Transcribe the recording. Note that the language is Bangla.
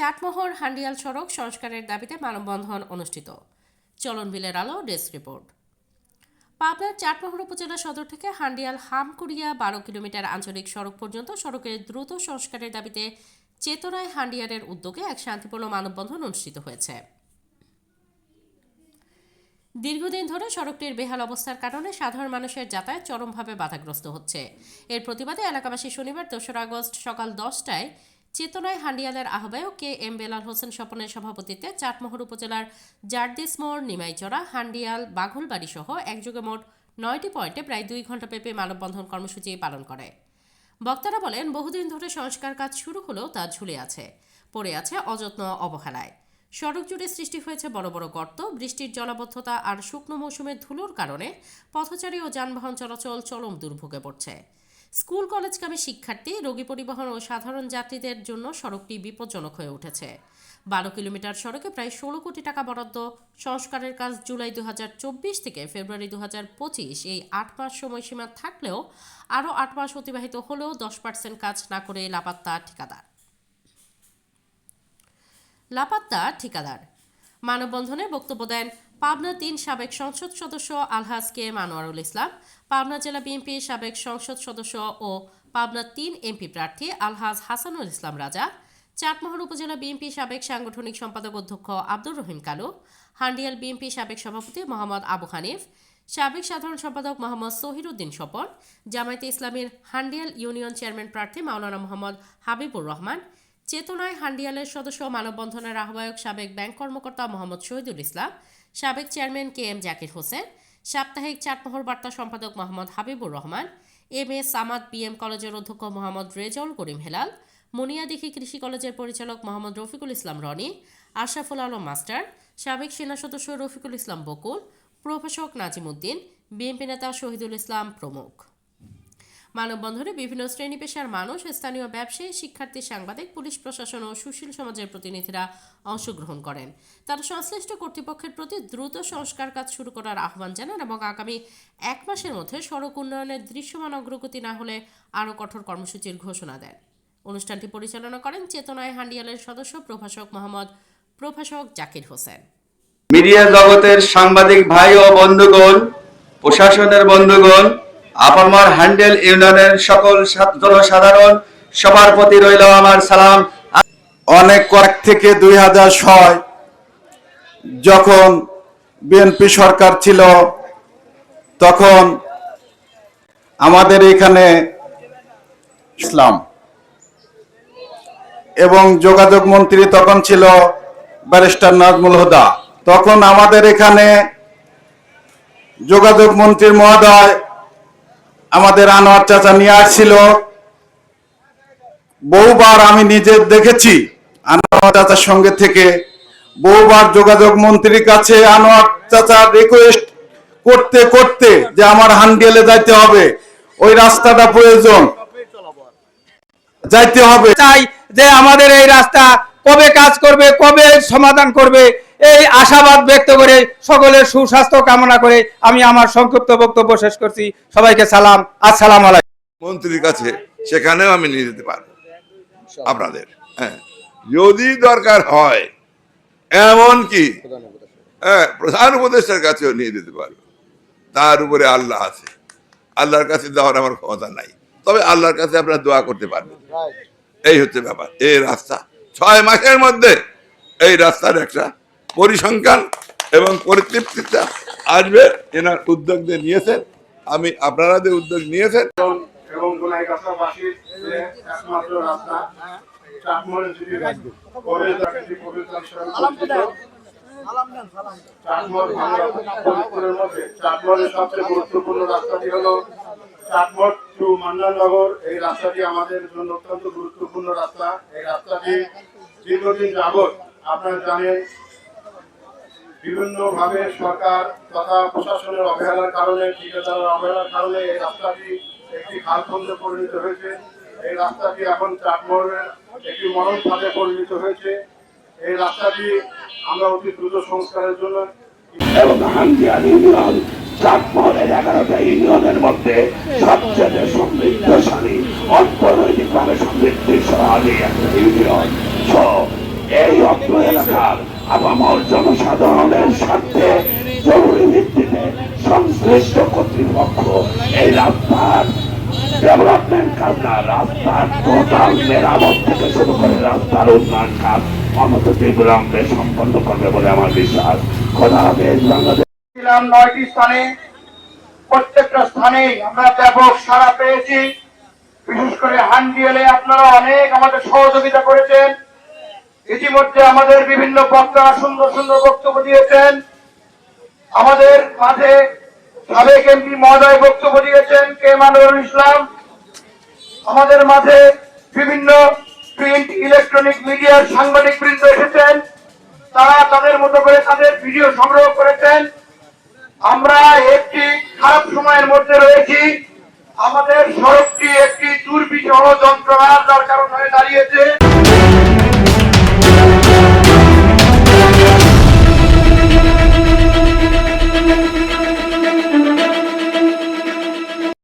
চাটমোহর, হান্ডিয়াল সড়ক সংস্কারের দাবিতে মানববন্ধন অনুষ্ঠিত। চলন বিলের আলো, ডেস্ক রিপোর্ট। পাবনার চাটমোহর উপজেলা সদর থেকে হান্ডিয়াল হামকুড়িয়া বারো কিলোমিটার আঞ্চলিক সড়ক পর্যন্ত সড়কের দ্রুত সংস্কারের দাবিতে চেতনায় হান্ডিয়ারের উদ্যোগে এক শান্তিপূর্ণ মানববন্ধন অনুষ্ঠিত হয়েছে। দীর্ঘদিন ধরে সড়কটির বেহাল অবস্থার কারণে সাধারণ মানুষের যাতায়াত চরমভাবে বাধাগ্রস্ত হচ্ছে। এর প্রতিবাদে এলাকাবাসী শনিবার দোসরা আগস্ট সকাল দশটায় চেতনায় হান্ডিয়ালের আহ্বায়ক কে এম বেলাল হোসেন স্বপনের সভাপতিত্বে চাটমোহর উপজেলার জার্দিস মোড়, নিমাইচড়া, হান্ডিয়াল বাঘুলবাড়ি সহ একযোগে মোট নয়টি পয়েন্টে প্রায় দুই ঘণ্টা ব্যাপী মানববন্ধন কর্মসূচি পালন করে। বক্তারা বলেন, বহুদিন ধরে সংস্কার কাজ শুরু হলেও তা ঝুলে আছে, পড়ে আছে অযত্ন অবহেলায়। সড়ক জুড়ে সৃষ্টি হয়েছে বড় বড় গর্ত, বৃষ্টির জলাবদ্ধতা আর শুকনো মৌসুমের ধুলোর কারণে পথচারী ও যানবাহন চলাচল চরম দুর্ভোগে পড়ছে। স্কুল কলেজগামী শিক্ষার্থী, রোগী পরিবহন ও সাধারণ যাত্রীদের জন্য সড়কটি বিপজ্জনক হয়ে উঠেছে। বারো কিলোমিটার সড়কে প্রায় ষোলো কোটি টাকা বরাদ্দ। সংস্কারের কাজ জুলাই দু হাজার চব্বিশ থেকে ফেব্রুয়ারি দু হাজার পঁচিশ। এই আট মাস সময়সীমা থাকলেও আরও আট মাস অতিবাহিত হলেও দশ পার্সেন্ট কাজ না করে লাপাত্তা ঠিকাদার। লাপাত্তা ঠিকাদার। মানববন্ধনে বক্তব্য দেন পাবনা তিন সাবেক সংসদ সদস্য আলহাজ কে এম আনোয়ারুল ইসলাম, পাবনা জেলা বিএনপির সাবেক সংসদ সদস্য ও পাবনা তিন এমপি প্রার্থী আলহাজ হাসানুল ইসলাম রাজা, চাটমোহর উপজেলা বিএনপি সাবেক সাংগঠনিক সম্পাদক অধ্যক্ষ আব্দুর রহিম কালু, হান্ডিয়াল বিএনপি সাবেক সভাপতি মোহাম্মদ আবু হানিফ, সাবেক সাধারণ সম্পাদক মোহাম্মদ সহিরুদ্দিন স্বপন, জামায়াতে ইসলামীর হান্ডিয়াল ইউনিয়ন চেয়ারম্যান প্রার্থী মাওলানা মোহাম্মদ হাবিবুর রহমান, চেতনায় হান্ডিয়ালের সদস্য মানববন্ধনের আহ্বায়ক সাবেক ব্যাংক কর্মকর্তা মোহাম্মদ শহীদুল ইসলাম সাবেক chairman K M Zakir Hossain, সাপ্তাহিক চাটমোহর বার্তা সম্পাদক Mohammad Habibur Rahman, M A Samad BM কলেজের অধ্যক্ষ মোহাম্মদ রেজাউল করিম হেলাল মনিয়াদিঘি কৃষি কলেজের পরিচালক মোহাম্মদ রফিকুল ইসলাম রনি, আশরাফুল আলম মাস্টার, সাবেক সেনা সদস্য রফিকুল ইসলাম বকুল, প্রভাষক নাজিমুদ্দিন, বিএনপি নেতা শহীদুল ইসলাম প্রমুখ। মানববন্ধনে বিভিন্ন শ্রেণি পেশার মানুষ, স্থানীয় ব্যবসায়ী, শিক্ষার্থী, সাংবাদিক, পুলিশ প্রশাসন ও সুশীল সমাজের প্রতিনিধিরা অংশগ্রহণ করেন। তারা সংশ্লিষ্ট কর্তৃপক্ষের প্রতি দ্রুত সংস্কার কাজ শুরু করার আহ্বান জানান এবং আগামী এক মাসের মধ্যে সড়ক উন্নয়নের দৃশ্যমান অগ্রগতি না হলে আরও কঠোর কর্মসূচির ঘোষণা দেন। অনুষ্ঠানটি পরিচালনা করেন চেতনায় হান্ডিয়ালের সদস্য প্রভাষক মোহাম্মদ প্রভাষক জাকির হোসেন। মিডিয়া জগতের সাংবাদিক ভাই ও বন্ধুগণ, প্রশাসনের বন্ধুগণ আপামার হ্যান্ডেল ইউনিয়নের সকল জনসাধারণ সবার প্রতি রইল আমার সালাম। অনেক কয়েক থেকে দুই হাজার ছয় যখন বিএনপি সরকার ছিল, তখন আমাদের এখানে ইসলাম এবং যোগাযোগ মন্ত্রী তখন ছিল ব্যারিস্টার নাজমুল হুদা। তখন আমাদের এখানে যোগাযোগ মন্ত্রী মহোদয় আমাদের আনোয়ার চাচা নিয়ে আসছিল। বহুবার আমি নিজে দেখেছি আনোয়ার চাচার সঙ্গে থেকে। বহুবার যোগাযোগ মন্ত্রীর কাছে আনোয়ার চাচা রিকোয়েস্ট করতে করতে যে আমার হান্ডিয়ালে যাইতে হবে, ওই রাস্তাটা প্রয়োজন। যাইতে হবে। চাই যে আমাদের এই রাস্তা কবে কাজ করবে, কবে সমাধান করবে এই আশাবাদ ব্যক্ত করে সকলের সুস্বাস্থ্য কামনা করে আমি আমার সংক্ষিপ্ত বক্তব্য শেষ করছি। সবাইকে সালাম। আসসালাম আলাইকুম। মন্ত্রীর কাছে সেখানেও আমি নিয়ে যেতে পারব। আপনাদের হ্যাঁ। যদি দরকার হয় এমন কি? হ্যাঁ প্রধান উপদেষ্টার কাছেও নিয়ে যেতে পারব। তার উপরে আল্লাহ আছে। আল্লাহর কাছে দেওয়ার আমার ক্ষমতা নাই। তবে আল্লাহর কাছে আপনারা দোয়া করতে পারবেন। এই হচ্ছে ব্যাপার। এই রাস্তা। ছয় মাসের মধ্যে এই রাস্তার একটা পরিসংখ্যান এবং পরিতৃপ্তিটা আসবে এনার উদ্যোগ দিয়ে নিয়েছেন। আমি, আপনারা যে উদ্যোগ নিয়েছেন। এবং যে সবচেয়ে গুরুত্বপূর্ণ রাস্তাটি হলো টু এই রাস্তাটি আমাদের জন্য অত্যন্ত গুরুত্বপূর্ণ রাস্তা। এই রাস্তাটি আপনারা জানেন বিভিন্ন ভাবে সরকার তথা প্রশাসনের অবহেলার কারণে, ঠিকাদারের অবহেলার কারণে এই রাস্তাটি একটি খালখন্দে পরিণত হয়েছে। এই রাস্তাটি এখন চাটমোহরের একটি মরণ ফাঁদে পরিণত হয়েছে। এই রাস্তাটি আমরা অতি দ্রুত সংস্কারের জন্য মধ্যে সবচেয়ে সমৃদ্ধশালী, অর্থনৈতিকভাবে সমৃদ্ধিশালী একটা ইউনিয়ন। এলাকার আপামর জনসাধারণের স্বার্থে জরুরি ভিত্তিতে সংশ্লিষ্ট কর্তৃপক্ষ এই রাস্তার ডেভেলপমেন্ট কাজ না, রাস্তার টোটাল মেরামত থেকে শুরু করে রাস্তার উন্নয়ন কাজ বিলম্বে সম্পন্ন করবে বলে আমার বিশ্বাস। নয়টি স্থানে, প্রত্যেকটা স্থানেই আমরা ব্যাপক সাড়া পেয়েছি। বিশেষ করে হান্ডিয়েলে আপনারা অনেক আমাদের সহযোগিতা করেছেন। ইতিমধ্যে আমাদের বিভিন্ন বক্তারা সুন্দর সুন্দর বক্তব্য দিয়েছেন। আমাদের মাঝে সাবেক এমপি মহোদয় বক্তব্য দিয়েছেন, কে মানুরুল ইসলাম। আমাদের মাঝে বিভিন্ন প্রিন্ট ইলেকট্রনিক মিডিয়ার সাংবাদিক বৃন্দ এসেছেন। তারা তাদের মতো করে তাদের ভিডিও সংগ্রহ করেছেন। আমরা একটি খারাপ সময়ের মধ্যে রয়েছি। আমাদের সড়কটি একটি দুর্বিষহ যন্ত্রণার যার কারণ হয়ে দাঁড়িয়েছে।